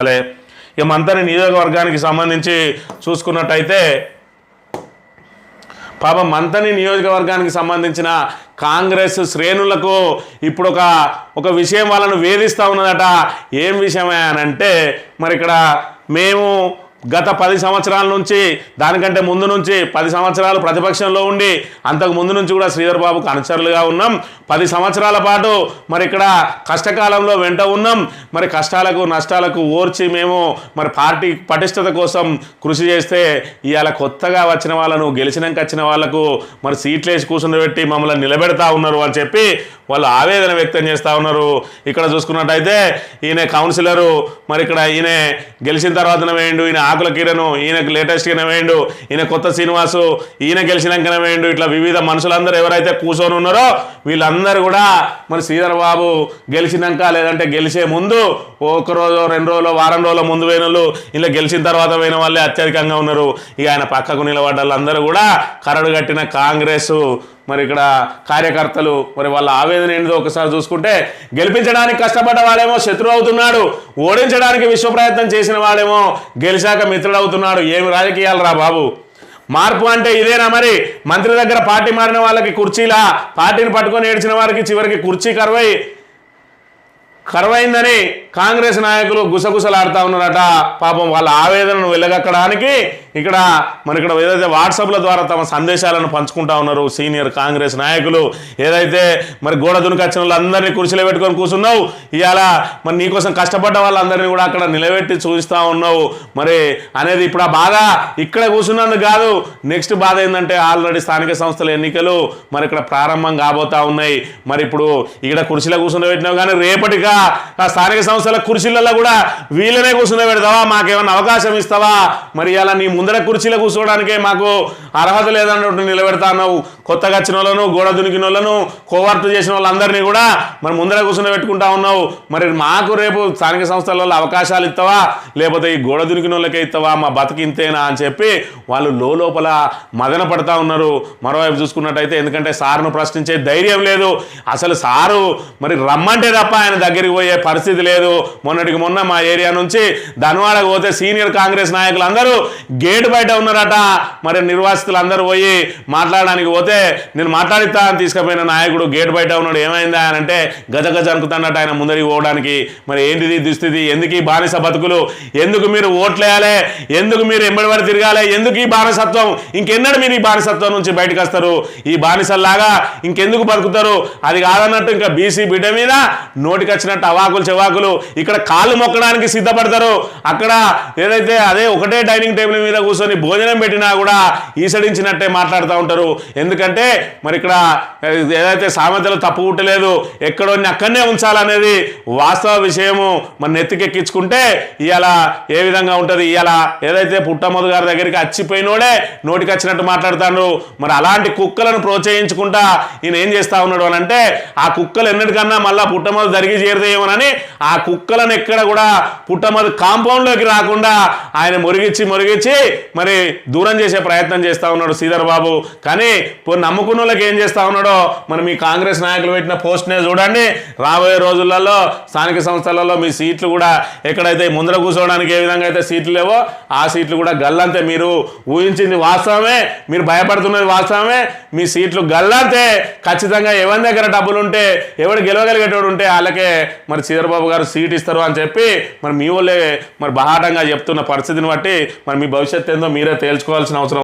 ఇక మంతని నియోజకవర్గానికి సంబంధించి చూసుకున్నట్టయితే పాపం మంతని నియోజకవర్గానికి సంబంధించిన కాంగ్రెస్ శ్రేణులకు ఇప్పుడు ఒక ఒక విషయం వాళ్ళను వేధిస్తూ ఉన్నదట. ఏం విషయమే అని అంటే మరి ఇక్కడ మేము గత పది సంవత్సరాల నుంచి దానికంటే ముందు నుంచి పది సంవత్సరాలు ప్రతిపక్షంలో ఉండి అంతకు ముందు నుంచి కూడా శ్రీధర్ బాబుకు అనుచరులుగా ఉన్నాం. పది సంవత్సరాల పాటు మరి ఇక్కడ కష్టకాలంలో వెంట ఉన్నాం. మరి కష్టాలకు నష్టాలకు ఓర్చి మేము మరి పార్టీ పటిష్టత కోసం కృషి చేస్తే ఇవాళ కొత్తగా వచ్చిన వాళ్ళను గెలిచినాక వచ్చిన వాళ్ళకు మరి సీట్లు వేసి కూర్చుండబెట్టి మమ్మల్ని నిలబెడతా ఉన్నారు అని చెప్పి వాళ్ళు ఆవేదన వ్యక్తం చేస్తూ ఉన్నారు. ఇక్కడ చూసుకున్నట్టయితే ఈయన కౌన్సిలరు మరి ఇక్కడ ఈయన గెలిచిన తర్వాత వేయండు ఈయన ఆకుల కీరను ఈయనకు లేటెస్ట్గా వేయండు ఈయన కొత్త శ్రీనివాసు ఈయన గెలిచినాకనే వేయండు. ఇట్లా వివిధ మనుషులందరూ ఎవరైతే కూర్చొని ఉన్నారో వీళ్ళందరూ కూడా మరి శ్రీధర్ బాబు గెలిచినాక లేదంటే గెలిచే ముందు ఒక రోజు రెండు రోజులు వారం రోజుల ముందు పోయిన వాళ్ళు ఇలా గెలిచిన తర్వాత పోయిన వాళ్ళే అత్యధికంగా ఉన్నారు. ఇక ఆయన పక్కకు నిలబడ్డ వాళ్ళందరూ కూడా కరడు కట్టిన కాంగ్రెస్ మరి ఇక్కడ కార్యకర్తలు మరి వాళ్ళ ఆవేదన ఏంటిదో ఒకసారి చూసుకుంటే గెలిపించడానికి కష్టపడ్డ వాడేమో శత్రువు అవుతున్నాడు. ఓడించడానికి విశ్వ ప్రయత్నం చేసిన వాడేమో గెలిచాక మిత్రుడు అవుతున్నాడు. ఏమి రాజకీయాలు రా బాబు. మార్పు అంటే ఇదేనా మరి? మంత్రి దగ్గర పార్టీ మారిన వాళ్ళకి కుర్చీలా? పార్టీని పట్టుకొని ఏడ్చిన వారికి చివరికి కుర్చీ కరువై కరువైందని కాంగ్రెస్ నాయకులు గుసగుసలాడుతూ ఉన్నారట. పాపం వాళ్ళ ఆవేదనను వెళ్ళగక్కడానికి ఇక్కడ మన ఇక్కడ ఏదైతే వాట్సాప్ల ద్వారా తమ సందేశాలను పంచుకుంటా ఉన్నారు సీనియర్ కాంగ్రెస్ నాయకులు. ఏదైతే మరి గోడ దునికొచ్చిన వాళ్ళందరినీ కుర్చీలో పెట్టుకొని కూర్చున్నావు ఇవాళ మరి నీకోసం కష్టపడ్డ వాళ్ళందరినీ కూడా అక్కడ నిలబెట్టి చూపిస్తూ ఉన్నావు. మరి అనేది ఇప్పుడు ఆ బాధ ఇక్కడ కూర్చున్నందుకు కాదు నెక్స్ట్ బాధ ఏంటంటే ఆల్రెడీ స్థానిక సంస్థల ఎన్నికలు మరి ఇక్కడ ప్రారంభం కాబోతా ఉన్నాయి. మరి ఇప్పుడు ఇక్కడ కుర్చీలో కూర్చుని పెట్టినావు కానీ రేపటిగా స్థానిక సంస్థల కుర్చీలలో కూడా వీళ్ళనే కూర్చుని పెడతావా? మాకేమైనా అవకాశం ఇస్తావా? మరి అలా నీ ముందర కుర్చీలో కూర్చోవడానికే మాకు అర్హత లేదన్నట్టు నిలబెడతా అన్నావు కొత్తగా వచ్చిన వాళ్ళను గోడ దునికిన వాళ్ళను కోవర్టు చేసిన వాళ్ళందరినీ కూడా మరి ముందర కూర్చుని పెట్టుకుంటా ఉన్నావు. మరి మాకు రేపు స్థానిక సంస్థలలో అవకాశాలు ఇస్తావా? లేకపోతే ఈ గోడ దునికిన వాళ్ళకే ఇస్తావా? మా బతికి ఇంతేనా అని చెప్పి వాళ్ళు లోపల మదన పడతా ఉన్నారు. మరోవైపు చూసుకున్నట్టయితే ఎందుకంటే సార్ను ప్రశ్నించే ధైర్యం లేదు. అసలు సారు మరి రమ్మంటే తప్ప ఆయన దగ్గరికి పోయే పరిస్థితి లేదు. మొన్నటికి మొన్న మా ఏరియా నుంచి ధనవాడకు పోతే సీనియర్ కాంగ్రెస్ నాయకులు అందరూ గేట్ బయట ఉన్నారట. మరి నిర్వాసితులు అందరూ పోయి మాట్లాడడానికి పోతే నేను మాట్లాడిస్తా అని తీసుకుపోయిన నాయకుడు గేట్ బయట ఉన్నాడు. ఏమైందా అని అంటే గజ గజ అనుకుతున్నట్టు ఆయన ముందరికి పోవడానికి. మరి ఏంటిది దుస్థితి? ఎందుకు ఈ బానిస బతుకులు? ఎందుకు మీరు ఓట్లేయాలి ఎందుకు మీరు ఎంబడిపడి తిరగాలి? ఎందుకు ఈ బానిసత్వం? ఇంకెన్నడు మీరు ఈ బానిసత్వం నుంచి బయటకు వస్తారు? ఈ బానిసల్లాగా ఇంకెందుకు బతుకుతారు? అది కాదన్నట్టు ఇంకా బీసీ బిడ్డ మీద నోటికి వచ్చినట్టు అవాకులు చెవాకులు ఇక్కడ కాళ్ళు మొక్కడానికి సిద్ధపడతారు. అక్కడ ఏదైతే అదే ఒకటే డైనింగ్ టేబుల్ మీద కూర్చొని భోజనం పెట్టినా కూడా ఈసడించినట్టే మాట్లాడుతూ ఉంటారు. ఎందుకంటే మరి ఇక్కడ ఏదైతే సామెతలు తప్పు పుట్టలేదు ఎక్కడో అక్కడనే ఉంచాలనేది వాస్తవ విషయము. మన నెత్తికెక్కించుకుంటే ఇవాళ ఏ విధంగా ఉంటుంది? ఇవాళ ఏదైతే పుట్టమొదటి గారి దగ్గరికి వచ్చిపోయినోడే నోటికి వచ్చినట్టు మాట్లాడతాడు. మరి అలాంటి కుక్కలను ప్రోత్సహించుకుంటా ఈయన ఏం చేస్తా ఉన్నాడు అని అంటే ఆ కుక్కలు ఎన్నటికన్నా మళ్ళీ పుట్టమొదటి జరిగి చేరుతాయేమోనని ఆ కుక్కలను ఎక్కడ కూడా పుట్టమది కాంపౌండ్లోకి రాకుండా ఆయన మురిగిచ్చి మురిగిచ్చి మరి దూరం చేసే ప్రయత్నం చేస్తా ఉన్నాడు శ్రీధర్ బాబు. కానీ పోనీ నమ్ముకున్న వాళ్ళకి ఏం చేస్తూ ఉన్నాడో మరి మీ కాంగ్రెస్ నాయకులు పెట్టిన పోస్ట్నే చూడండి. రాబోయే రోజులలో స్థానిక సంస్థలలో మీ సీట్లు కూడా ఎక్కడైతే ముందర కూర్చోవడానికి ఏ విధంగా అయితే సీట్లు లేవో ఆ సీట్లు కూడా గల్లంతే. మీరు ఊహించింది వాస్తవమే మీరు భయపడుతున్నది వాస్తవమే. మీ సీట్లు గల్లంతే. ఖచ్చితంగా ఎవరి దగ్గర డబ్బులు ఉంటే ఎవడు గెలవగలిగేటోడు ఉంటే వాళ్ళకే మరి చంద్రబాబు గారు సీట్ ఇస్తారు అని చెప్పి మరి మీ వాళ్ళే మరి బహాటంగా చెప్తున్న పరిస్థితిని బట్టి మరి మీ భవిష్యత్తు ఏందో మీరే తేల్చుకోవాల్సిన అవసరం